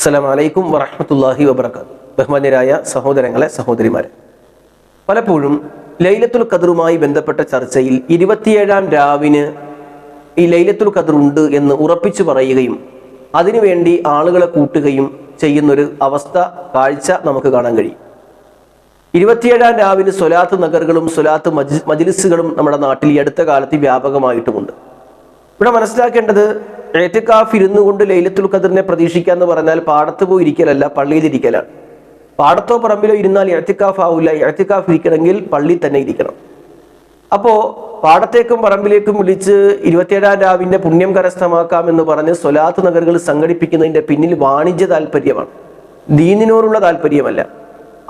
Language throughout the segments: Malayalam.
അസ്സലാം വലൈക്കും വറഹമത്തല്ലാഹി വബർക്കാത്തു ബഹുമാന്യരായ സഹോദരങ്ങളെ സഹോദരിമാരെ. പലപ്പോഴും ലൈലത്തുൽ ഖദറുമായി ബന്ധപ്പെട്ട ചർച്ചയിൽ ഇരുപത്തിയേഴാം രാവിന് ഈ ലൈലത്തുൽ ഖദർ ഉണ്ട് എന്ന് ഉറപ്പിച്ചു പറയുകയും അതിനുവേണ്ടി ആളുകളെ കൂട്ടുകയും ചെയ്യുന്നൊരു അവസ്ഥ കാഴ്ച നമുക്ക് കാണാൻ കഴിയും. ഇരുപത്തിയേഴാം രാവിന് സ്വലാത്ത് നഗറുകളും സ്വലാത്ത് മജ്ലിസുകളും നമ്മുടെ നാട്ടിൽ ഈ അടുത്ത കാലത്ത് വ്യാപകമായിട്ടുമുണ്ട്. ഇവിടെ മനസ്സിലാക്കേണ്ടത് ഏറ്റുകാഫ് ഇരുന്നു കൊണ്ട് ലൈലത്തുൽ ഖദറിനെ പ്രതീക്ഷിക്കുക എന്ന് പറഞ്ഞാൽ പാടത്ത് പോയി ഇരിക്കലല്ല പള്ളിയിൽ ഇരിക്കലാണ്. പാടത്തോ പറമ്പിലോ ഇരുന്നാൽ ഏറ്റക്കാഫ് ആവില്ല ഏറ്റക്കാഫ് ഇരിക്കണമെങ്കിൽ പള്ളി തന്നെ ഇരിക്കണം. അപ്പോ പാടത്തേക്കും പറമ്പിലേക്കും വിളിച്ച് ഇരുപത്തിയേഴാം രാവിന്റെ പുണ്യം കരസ്ഥമാക്കാം എന്ന് പറഞ്ഞ് സ്വലാത്ത് നഗറുകൾ സംഘടിപ്പിക്കുന്നതിന്റെ പിന്നിൽ വാണിജ്യ താല്പര്യമാണ് ദീനിനോടുള്ള താല്പര്യമല്ല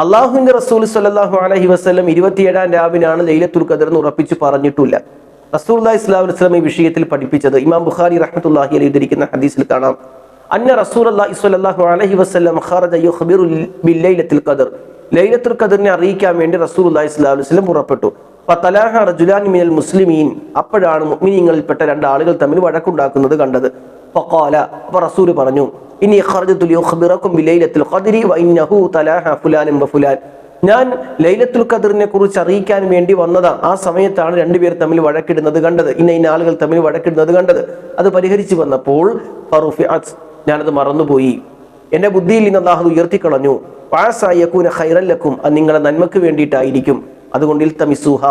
അള്ളാഹുവിന്റെ റസൂൽ സല്ലാഹു അലഹി വസ്ലം ഇരുപത്തിയേഴാം രാവിനാണ് ലൈലത്തുൽ ഖദർ എന്ന് ഉറപ്പിച്ച് പറഞ്ഞിട്ടില്ല റസൂൽ ഇസ്ലാം വസ്ലം ഈ വിഷയത്തിൽ പഠിപ്പിച്ചത് ഇമാം ബുഖാരി റഹ്മത്തുല്ലാഹി അലി ഉദ്ധരിക്കുന്ന ഹദീസിൽ കാണാം. അന്ന റസൂൽ അള്ളാഹി സ്വല്ലല്ലാഹു അലൈഹി യുഖ്ബിറു ബില്ലൈലത്തുൽ ഖദർ. ലൈലത്തുൽ ഖദറിനെ അറിയിക്കാൻ വേണ്ടി റസൂൽ അള്ളാഹി സ്വല്ലല്ലാഹു അലൈഹി വസല്ലം പുറപ്പെട്ടു. മിനൽ മുസ്ലിമീൻ. അപ്പോഴാണ് മുഅ്മിനീങ്ങളിൽപ്പെട്ട രണ്ട് ആളുകൾ തമ്മിൽ വഴക്കുണ്ടാക്കുന്നത് കണ്ടത്. ഫഖാല അപ്പോൾ റസൂൽ പറഞ്ഞു ഇനി ലിയുഖ്ബിറകും ബിലൈലത്തുൽ ഖദ്രി തലാഹ വഫുലാൻ ഞാൻ ലൈലത്തുൽ ഖദറിനെ കുറിച്ച് അറിയിക്കാൻ വേണ്ടി വന്നതാ. ആ സമയത്താണ് രണ്ടുപേർ തമ്മിൽ വഴക്കിടുന്നത് കണ്ടത്. ഇന്ന ഇന്ന ആളുകൾ തമ്മിൽ വഴക്കിടുന്നത് കണ്ടത്. അത് പരിഹരിച്ചു വന്നപ്പോൾ ഞാനത് മറന്നുപോയി. എന്റെ ബുദ്ധിയിൽ നിന്ന് അള്ളാഹു ഉയർത്തിക്കളഞ്ഞു. പാസായക്കൂന ഹൈറല്ലക്കും അത് നിങ്ങളെ നന്മക്ക് വേണ്ടിയിട്ടായിരിക്കും. അതുകൊണ്ട് ഇൽത്തമിസുഹ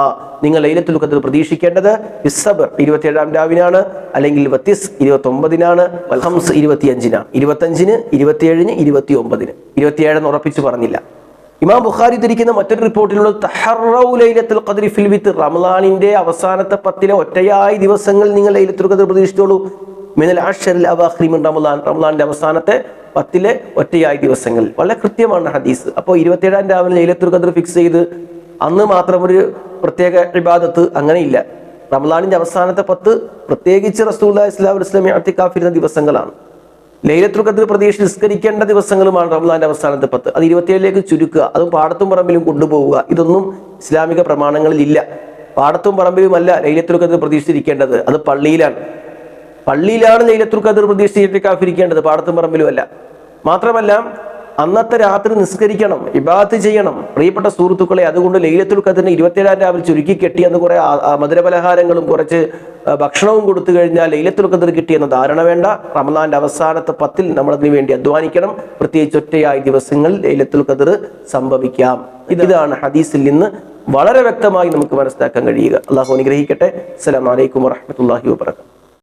നിങ്ങൾ ലൈലത്തുൽ ഖദർ പ്രതീക്ഷിക്കേണ്ടത് ഇസബർ ഇരുപത്തിയേഴാം രാവിനാണ് അല്ലെങ്കിൽ വത്തിസ് ഇരുപത്തി ഒമ്പതിനാണ് വൽഹംസ് ഇരുപത്തിയഞ്ചിനാണ് ഇരുപത്തഞ്ചിന് ഇരുപത്തിയേഴിന് ഇരുപത്തി ഒമ്പതിന് ഇരുപത്തിയേഴെന്ന് ഉറപ്പിച്ച് പറഞ്ഞില്ല. ഇമാം ബുഖാരി ധരിക്കുന്ന മറ്റൊരു റിപ്പോർട്ടിലുള്ള തഹറൗ ലൈലത്തുൽ ഖദ്രി ഫിൽ വിത്ത് റമളാനിന്റെ അവസാനത്തെ പത്തിലെ ഒറ്റയായ ദിവസങ്ങൾ നിങ്ങൾ ലൈലത്തുൽ ഖദ്ർ പ്രതീക്ഷിച്ചോളൂ. മിനൽ ആഷറിൽ അവാഖ്രി റമലാൻ റമളാനിന്റെ അവസാനത്തെ പത്തിലെ ഒറ്റയായ ദിവസങ്ങൾ. വളരെ കൃത്യമാണ് ഹദീസ്. അപ്പോൾ ഇരുപത്തിയേഴാം രാവിലെ ലൈലത്തുൽ ഖദ്ർ ഫിക്സ് ചെയ്ത് അന്ന് മാത്രം ഒരു പ്രത്യേക ഇബാദത്ത് അങ്ങനെയില്ല. റമളാനിന്റെ അവസാനത്തെ പത്ത് പ്രത്യേകിച്ച് റസൂല്ലാ ഇസ്ലാം ഇസ്ലാമി അത്തിക്കാഫിരുന്ന ദിവസങ്ങളാണ്. ലൈലത്തുൽ ഖദ്ർ പ്രതീക്ഷ നിസ്കരിക്കേണ്ട ദിവസങ്ങളുമാണ് റമദാന്റെ അവസാനത്തെ പത്ത്. അത് ഇരുപത്തിയേഴിലേക്ക് ചുരുക്കുക. അതും പാടത്തും പറമ്പിലും കൊണ്ടുപോവുക. ഇതൊന്നും ഇസ്ലാമിക പ്രമാണങ്ങളിൽ ഇല്ല. പാടത്തും പറമ്പിലും അല്ല ലൈലത്തുൽ ഖദ്ർ പ്രതീക്ഷിച്ചിരിക്കേണ്ടത്. അത് പള്ളിയിലാണ്. പള്ളിയിലാണ് ലൈലത്തുൽ ഖദർ പ്രതീക്ഷിച്ചിട്ട് കാഫിരിക്കേണ്ടത് പാടത്തും പറമ്പിലുമല്ല മാത്രമല്ല അന്നത്തെ രാത്രി നിസ്കരിക്കണം ഇബാത്ത് ചെയ്യണം. പ്രിയപ്പെട്ട സുഹൃത്തുക്കളെ അതുകൊണ്ട് ലൈലത്തുൽ ഖദറിന് ഇരുപത്തിയേഴാം രാവിലെ ചുരുക്കി കെട്ടി അന്ന് കുറെ മധുരപലഹാരങ്ങളും കുറച്ച് ഭക്ഷണവും കൊടുത്തു കഴിഞ്ഞാൽ ലൈലത്തുൽ ഖദർ കിട്ടിയെന്ന ധാരണ വേണ്ട. റമദാന്റെ അവസാനത്തെ പത്തിൽ നമ്മൾ അതിനു വേണ്ടി അധ്വാനിക്കണം. പ്രത്യേകിച്ച് ഒറ്റയായ ദിവസങ്ങൾ ലൈലത്തുൽ ഖദർ സംഭവിക്കാം. ഇതാണ് ഹദീസിൽ നിന്ന് വളരെ വ്യക്തമായി നമുക്ക് മനസ്സിലാക്കാൻ കഴിയുക. അള്ളാഹു അനുഗ്രഹിക്കട്ടെ. അസ്സലാമു അലൈക്കും വറഹ്മത്തുള്ളാഹി വബറകാതുഹു.